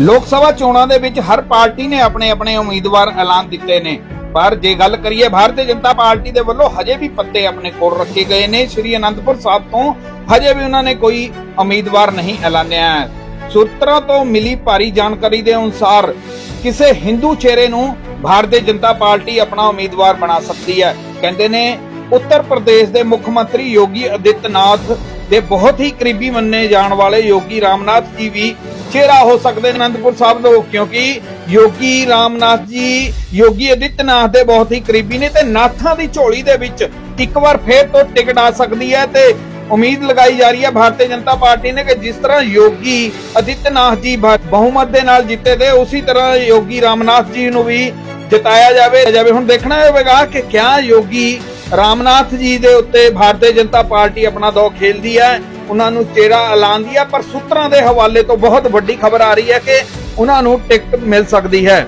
ਲੋਕ ਸਭਾ ਚੋਣਾਂ ਦੇ ਵਿੱਚ ਹਰ ਪਾਰਟੀ ਨੇ ਆਪਣੇ ਆਪਣੇ ਉਮੀਦਵਾਰ ਐਲਾਨ ਦਿੱਤੇ ਨੇ। ਪਰ ਜੇ ਗੱਲ ਕਰੀਏ ਭਾਰਤੀ ਜਨਤਾ ਪਾਰਟੀ ਦੇ ਵੱਲੋਂ ਹਜੇ ਵੀ ਪੱਤੇ ਆਪਣੇ ਕੋਲ ਰੱਖੇ ਗਏ ਨੇ। ਸ੍ਰੀ ਅਨੰਦਪੁਰ ਸਾਹਿਬ ਤੋਂ ਹਜੇ ਵੀ ਉਹਨਾਂ ਨੇ ਕੋਈ ਉਮੀਦਵਾਰ ਨਹੀਂ ਐਲਾਨਿਆ ਸੂਤਰਾਂ ਤੋਂ ਮਿਲੀ ਭਾਰੀ ਜਾਣਕਾਰੀ ਦੇ ਅਨੁਸਾਰ ਕਿਸੇ ਹਿੰਦੂ ਚਿਹਰੇ ਨੂੰ ਭਾਰਤੀ ਜਨਤਾ ਪਾਰਟੀ ਆਪਣਾ ਉਮੀਦਵਾਰ ਬਣਾ ਸਕਦੀ ਹੈ। ਕਹਿੰਦੇ ਨੇ, ਉੱਤਰ ਪ੍ਰਦੇਸ਼ ਦੇ ਮੁੱਖ ਮੰਤਰੀ ਯੋਗੀ ਆਦਿੱਤਨਾਥ ਦੇ ਬਹੁਤ ਹੀ ਕਰੀਬੀ ਮੰਨੇ ਜਾਣ ਵਾਲੇ ਯੋਗੀ ਰਾਮਨਾਥ ਜੀ ਵੀ ਚਿਹਰਾ ਹੋ ਸਕਦੇ ਅਨੰਦਪੁਰ ਸਾਹਿਬ ਤੋਂ, ਕਿਉਂਕਿ ਯੋਗੀ ਰਾਮਨਾਥ ਜੀ, ਯੋਗੀ ਆਦਿੱਤਨਾਥ ਦੇ ਬਹੁਤ ਹੀ ਕਰੀਬੀ ਨੇ ਤੇ ਨਾਥਾਂ ਦੀ ਝੋਲੀ ਦੇ ਵਿੱਚ ਇੱਕ ਵਾਰ ਫੇਰ ਤੋਂ ਟਿਕਟ ਆ ਸਕਦੀ ਹੈ ਤੇ ਉਮੀਦ ਲਗਾਈ ਜਾ ਰਹੀ ਹੈ ਭਾਰਤੀ ਜਨਤਾ ਪਾਰਟੀ ਨੇ ਕਿ ਜਿਸ ਤਰ੍ਹਾਂ ਯੋਗੀ ਆਦਿੱਤਨਾਥ ਜੀ ਬਹੁਮਤ ਦੇ ਨਾਲ ਜਿੱਤੇ ਦੇ ਉਸੇ ਤਰ੍ਹਾਂ ਯੋਗੀ ਰਾਮਨਾਥ ਜੀ ਨੂੰ ਵੀ ਜਿਤਾਇਆ ਜਾਵੇ ਜਾਵੇ। ਹੁਣ ਦੇਖਣਾ ਹੋਵੇਗਾ ਕਿ ਕਿਆ ਯੋਗੀ ਰਾਮਨਾਥ ਜੀ ਦੇ ਉੱਤੇ ਭਾਰਤੀ ਜਨਤਾ ਪਾਰਟੀ ਆਪਣਾ ਦੌ ਖੇਲਦੀ ਹੈ, ਉਹਨਾਂ ਨੂੰ ਚਿਹਰਾ ਐਲਾਨਦੀ ਹੈ, ਪਰ ਸੂਤਰਾਂ ਦੇ ਹਵਾਲੇ ਤੋਂ ਬਹੁਤ ਵੱਡੀ ਖਬਰ ਆ ਰਹੀ ਹੈ ਕਿ ਉਹਨਾਂ ਨੂੰ ਟਿਕਟ ਮਿਲ ਸਕਦੀ ਹੈ।